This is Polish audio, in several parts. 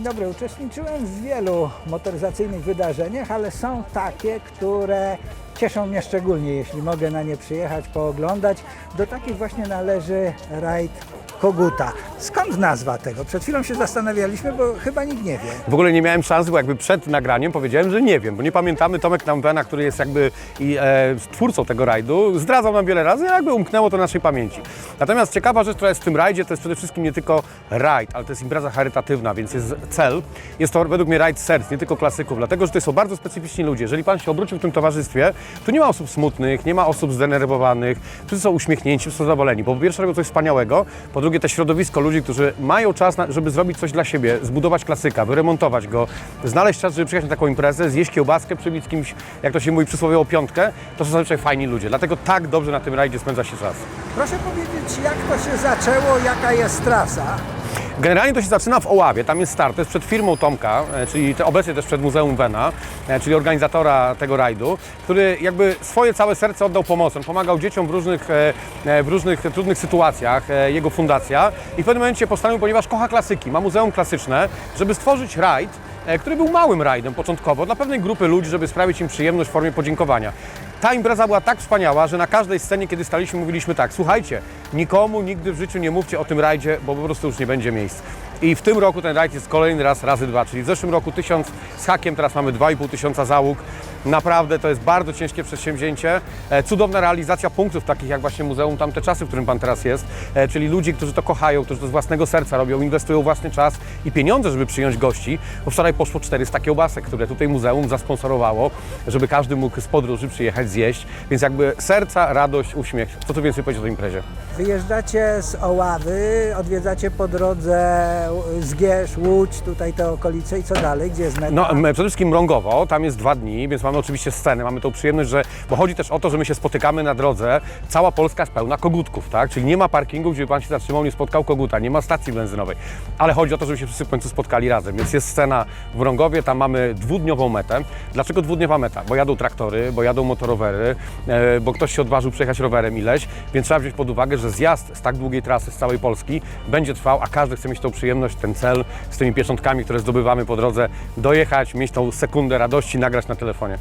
Dzień dobry, uczestniczyłem w wielu motoryzacyjnych wydarzeniach, ale są takie, które cieszą mnie szczególnie, jeśli mogę na nie przyjechać, pooglądać. Do takich właśnie należy rajd Koguta. Skąd nazwa tego? Przed chwilą się zastanawialiśmy, bo chyba nikt nie wie. W ogóle nie miałem szans, bo jakby przed nagraniem powiedziałem, że nie wiem, bo nie pamiętamy. Tomek Nampena, który jest jakby i, e, twórcą tego rajdu, zdradzał nam wiele razy, a jakby umknęło to naszej pamięci. Natomiast ciekawa rzecz, która jest w tym rajdzie, to jest przede wszystkim nie tylko rajd, ale to jest impreza charytatywna, więc jest cel. Jest to według mnie rajd serc, nie tylko klasyków, dlatego że to są bardzo specyficzni ludzie. Jeżeli pan się obrócił w tym towarzystwie, tu nie ma osób smutnych, nie ma osób zdenerwowanych, wszyscy są uśmiechnięci, są zadowoleni. Bo po pierwsze robią coś wspaniałego, po drugie to środowisko ludzi, którzy mają czas, na, żeby zrobić coś dla siebie, zbudować klasyka, wyremontować go, znaleźć czas, żeby przyjechać na taką imprezę, zjeść kiełbaskę, przybić kimś, jak to się mówi, przysłowiową piątkę, to są zazwyczaj fajni ludzie. Dlatego tak dobrze na tym rajdzie spędza się czas. Proszę powiedzieć, jak to się zaczęło, jaka jest trasa? Generalnie to się zaczyna w Oławie, tam jest start, to jest przed firmą Tomka, e, czyli obecnie też przed Muzeum Wena, e, czyli organizatora tego rajdu, który jakby swoje całe serce oddał pomocą, pomagał dzieciom w różnych, e, w różnych trudnych sytuacjach, jego fundacja. I w pewnym momencie postanowił, ponieważ kocha klasyki, ma muzeum klasyczne, żeby stworzyć rajd, który był małym rajdem początkowo dla pewnej grupy ludzi, żeby sprawić im przyjemność w formie podziękowania. Ta impreza była tak wspaniała, że na każdej scenie, kiedy staliśmy, mówiliśmy tak, słuchajcie, nikomu nigdy w życiu nie mówcie o tym rajdzie, bo po prostu już nie będzie miejsc. I w tym roku ten rajd jest kolejny raz, razy dwa, czyli w zeszłym roku tysiąc z hakiem, teraz mamy 2,5 tysiąca załóg. Naprawdę to jest bardzo ciężkie przedsięwzięcie. E, Cudowna realizacja punktów, takich jak właśnie Muzeum Tamte Czasy, w którym Pan teraz jest, e, czyli ludzi, którzy to kochają, którzy to z własnego serca robią, inwestują własny czas i pieniądze, żeby przyjąć gości. Bo wczoraj poszło 400 kiełbasek, które tutaj muzeum zasponsorowało, żeby każdy mógł z podróży przyjechać, zjeść. Więc jakby serca, radość, uśmiech. Co tu więcej powiedzieć o tej imprezie? Wyjeżdżacie z Oławy, odwiedzacie po drodze Zgierz, Łódź, tutaj te okolice i co dalej? Gdzie jest meta? No, przede wszystkim Mrągowo, tam jest dwa dni, więc mamy oczywiście scenę, mamy tą przyjemność, że, bo chodzi też o to, że my się spotykamy na drodze, cała Polska jest pełna kogutków, tak? Czyli nie ma parkingu, gdzie Pan się zatrzymał, nie spotkał koguta, nie ma stacji benzynowej, ale chodzi o to, żeby się wszyscy w końcu spotkali razem, więc jest scena w Mrągowie, tam mamy dwudniową metę. Dlaczego dwudniowa meta? Bo jadą traktory, bo jadą motorowery, e, bo ktoś się odważył przejechać rowerem ileś, więc trzeba wziąć pod uwagę, że zjazd z tak długiej trasy z całej Polski będzie trwał, a każdy chce mieć tą przyjemność, ten cel z tymi pieczątkami, które zdobywamy po drodze, dojechać, mieć tą sekundę radości, nagrać na telefonie.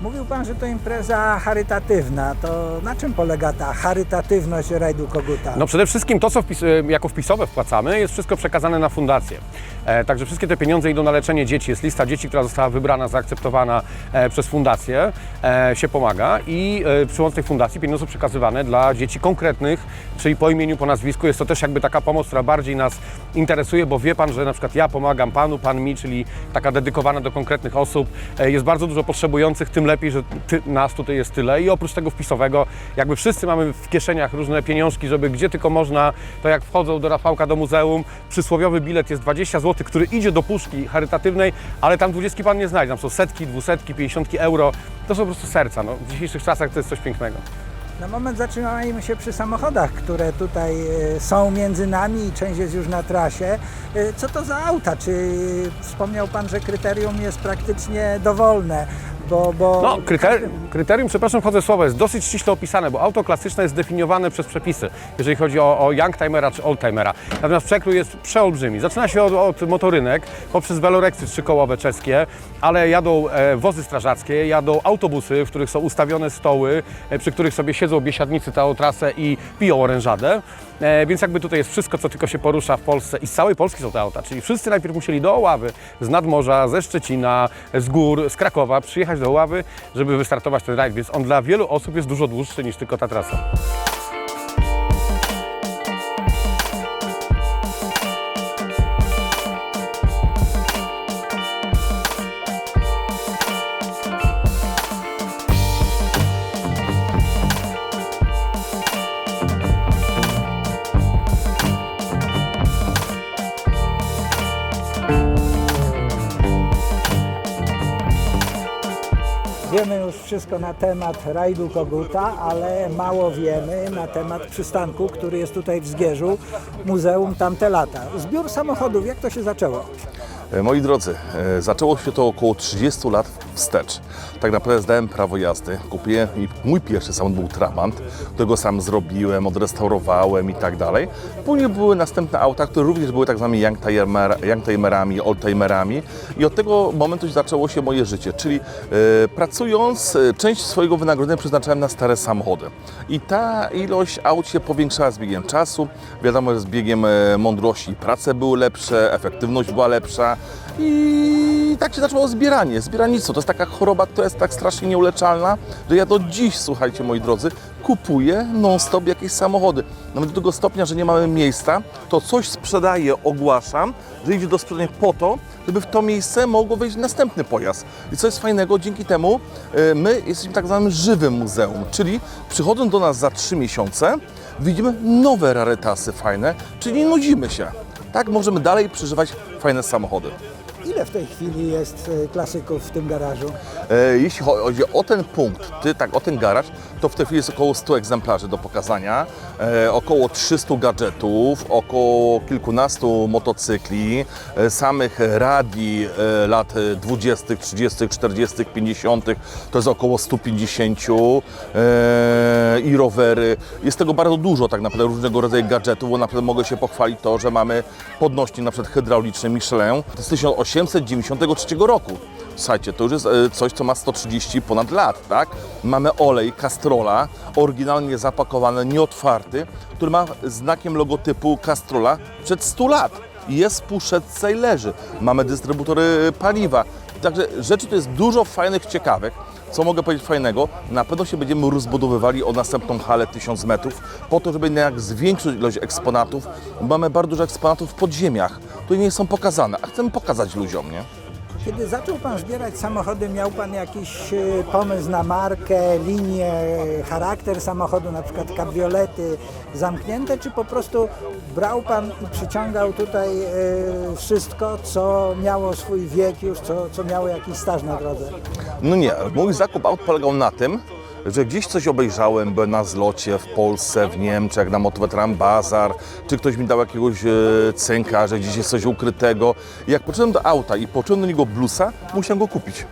Mówił Pan, że to impreza charytatywna. To na czym polega ta charytatywność rajdu Koguta? No przede wszystkim to, co wpis, e, jako wpisowe wpłacamy, jest wszystko przekazane na fundację. E, także wszystkie te pieniądze idą na leczenie dzieci. Jest lista dzieci, która została wybrana, zaakceptowana e, przez fundację, e, się pomaga i przy tej fundacji pieniądze są przekazywane dla dzieci konkretnych, czyli po imieniu, po nazwisku. Jest to też jakby taka pomoc, która bardziej nas interesuje, bo wie Pan, że na przykład ja pomagam Panu, Pan mi, czyli taka dedykowana do konkretnych osób. Jest bardzo dużo potrzebujących, tym lepiej, że ty, nas tutaj jest tyle i oprócz tego wpisowego, jakby wszyscy mamy w kieszeniach różne pieniążki, żeby gdzie tylko można, to jak wchodzą do Rafałka do muzeum, przysłowiowy bilet jest 20 zł, który idzie do puszki charytatywnej, ale tam 20 Pan nie znajdzie, tam są setki, dwusetki, 50 euro, to są po prostu serca, no. w dzisiejszych czasach to jest coś pięknego. Na moment zatrzymajmy się przy samochodach, które tutaj e, są między nami i część jest już na trasie. E, Co to za auta? Czy wspomniał Pan, że kryterium jest praktycznie dowolne? Bo, bo No, kryter, kryterium, przepraszam, wchodzę w słowo, jest dosyć ściśle opisane, bo auto klasyczne jest zdefiniowane przez przepisy, jeżeli chodzi o, o youngtimera czy oldtimera. Natomiast przekrój jest przeolbrzymi. Zaczyna się od, od motorynek, poprzez weloreksy trzykołowe czeskie, ale jadą e, wozy strażackie, jadą autobusy, w których są ustawione stoły, e, przy których sobie siedzą biesiadnicy całą trasę i piją orężadę. E, więc jakby tutaj jest wszystko, co tylko się porusza w Polsce i z całej Polski są te auta. Czyli wszyscy najpierw musieli do Oławy, z nadmorza, ze Szczecina, z gór, z Krakowa przyjechać do Oławy, żeby wystartować ten rajd, więc on dla wielu osób jest dużo dłuższy niż tylko ta trasa. Wiemy już wszystko na temat rajdu Koguta, ale mało wiemy na temat przystanku, który jest tutaj w Zgierzu, Muzeum Tamte Lata. Zbiór samochodów, jak to się zaczęło? E, Moi drodzy, e, zaczęło się to około 30 lat wstecz. Tak naprawdę zdałem prawo jazdy. Kupiłem i mój pierwszy samochód był Trabant, którego sam zrobiłem, odrestaurowałem i tak dalej. Później były następne auta, które również były tak zwanymi youngtimer- youngtimerami, oldtimerami i od tego momentu zaczęło się moje życie, czyli e, pracując, część swojego wynagrodzenia przeznaczałem na stare samochody. I ta ilość aut się powiększała z biegiem czasu. Wiadomo, że z biegiem mądrości prace były lepsze, efektywność była lepsza i tak się zaczęło zbieranie, zbieranico. To jest taka choroba, która jest tak strasznie nieuleczalna, że ja do dziś, słuchajcie moi drodzy, kupuję non-stop jakieś samochody. Nawet do tego stopnia, że nie mamy miejsca, to coś sprzedaję, ogłaszam, że idzie do sprzedania po to, żeby w to miejsce mogło wejść następny pojazd. I co jest fajnego, dzięki temu e, my jesteśmy tak zwanym żywym muzeum, czyli przychodząc do nas za trzy miesiące, widzimy nowe rarytasy fajne, czyli nudzimy się. Tak możemy dalej przeżywać fajne samochody. Ile w tej chwili jest e, klasyków w tym garażu? E, Jeśli chodzi o ten punkt, ty, tak, o ten garaż, to w tej chwili jest około 100 egzemplarzy do pokazania, około 300 gadżetów, około kilkunastu motocykli, e, samych radii e, lat 20., 30., 40., 50., to jest około 150 e, i rowery. Jest tego bardzo dużo tak naprawdę różnego rodzaju gadżetów, bo naprawdę mogę się pochwalić to, że mamy podnośnik na przykład hydrauliczny Michelin z 1893 roku. Słuchajcie, to już jest e, coś, co ma 130 ponad lat, tak? Mamy olej Castrola, oryginalnie zapakowany, nieotwarty, który ma znakiem logotypu Castrola przed 100 lat. Jest w puszeczce i leży. Mamy dystrybutory paliwa. Także rzeczy to jest dużo fajnych, ciekawych. Co mogę powiedzieć fajnego? Na pewno się będziemy rozbudowywali o następną halę 1000 metrów, po to, żeby jednak zwiększyć ilość eksponatów. Mamy bardzo dużo eksponatów w podziemiach, które nie są pokazane, a chcemy pokazać ludziom, nie? Kiedy zaczął Pan zbierać samochody, miał Pan jakiś e, pomysł na markę, linię, charakter samochodu, na przykład kabriolety zamknięte, czy po prostu brał Pan i przyciągał tutaj e, wszystko, co miało swój wiek już, co, co miało jakiś staż na drodze? No nie, mój zakup aut polegał na tym, że gdzieś coś obejrzałem, na zlocie w Polsce, w Niemczech, na Motovetran Bazar, czy ktoś mi dał jakiegoś e, cynka, że gdzieś jest coś ukrytego. I jak poczułem do auta i poczułem do niego bluesa, musiałem go kupić.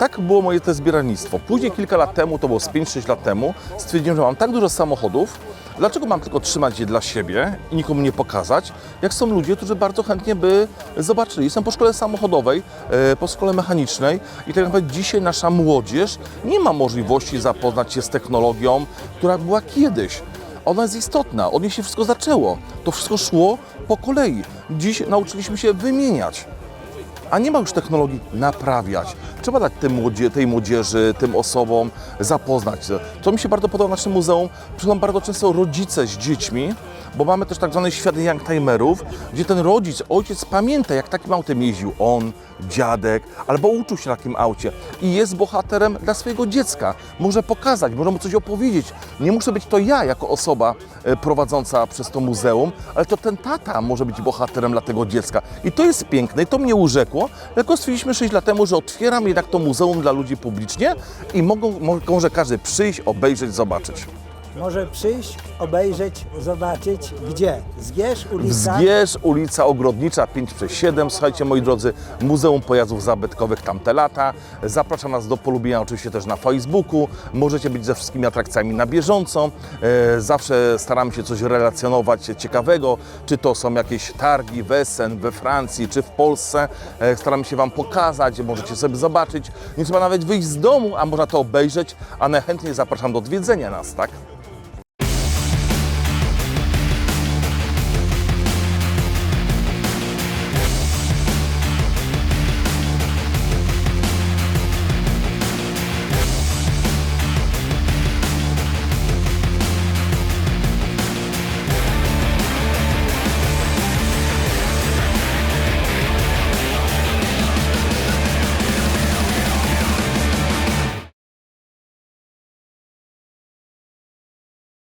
Tak było moje to zbieractwo. Później kilka lat temu, to było z 5-6 lat temu, stwierdziłem, że mam tak dużo samochodów, dlaczego mam tylko trzymać je dla siebie i nikomu nie pokazać, jak są ludzie, którzy bardzo chętnie by zobaczyli. Jestem po szkole samochodowej, e, po szkole mechanicznej i tak naprawdę dzisiaj nasza młodzież nie ma możliwości zapoznać się z technologią, która była kiedyś. Ona jest istotna, od niej się wszystko zaczęło. To wszystko szło po kolei. Dziś nauczyliśmy się wymieniać a nie ma już technologii naprawiać. Trzeba dać tym młodzie, tej młodzieży, tym osobom zapoznać. Co mi się bardzo podoba w naszym muzeum, przychodzą bardzo często rodzice z dziećmi, bo mamy też tak zwany świat youngtimerów, gdzie ten rodzic, ojciec pamięta, jak takim autem jeździł on, dziadek, albo uczył się na takim aucie i jest bohaterem dla swojego dziecka. Może pokazać, może mu coś opowiedzieć. Nie muszę być to ja jako osoba e, prowadząca przez to muzeum, ale to ten tata może być bohaterem dla tego dziecka. I to jest piękne i to mnie urzekło. Tylko stwierdziliśmy 6 lat temu, że otwieram jednak to muzeum dla ludzi publicznie i mogą, mo- może każdy przyjść, obejrzeć, zobaczyć. Może przyjść, obejrzeć, zobaczyć, gdzie? Zgierz, ulica? Zgierz, ulica Ogrodnicza 5 przez 7. Słuchajcie, moi drodzy, Muzeum Pojazdów Zabytkowych tamte lata. Zapraszam Was do polubienia oczywiście też na Facebooku. Możecie być ze wszystkimi atrakcjami na bieżąco. E, Zawsze staramy się coś relacjonować ciekawego, czy to są jakieś targi w Essen, we Francji, czy w Polsce. E, Staramy się Wam pokazać, możecie sobie zobaczyć. Nie trzeba nawet wyjść z domu, a można to obejrzeć, a najchętniej zapraszam do odwiedzenia nas, tak?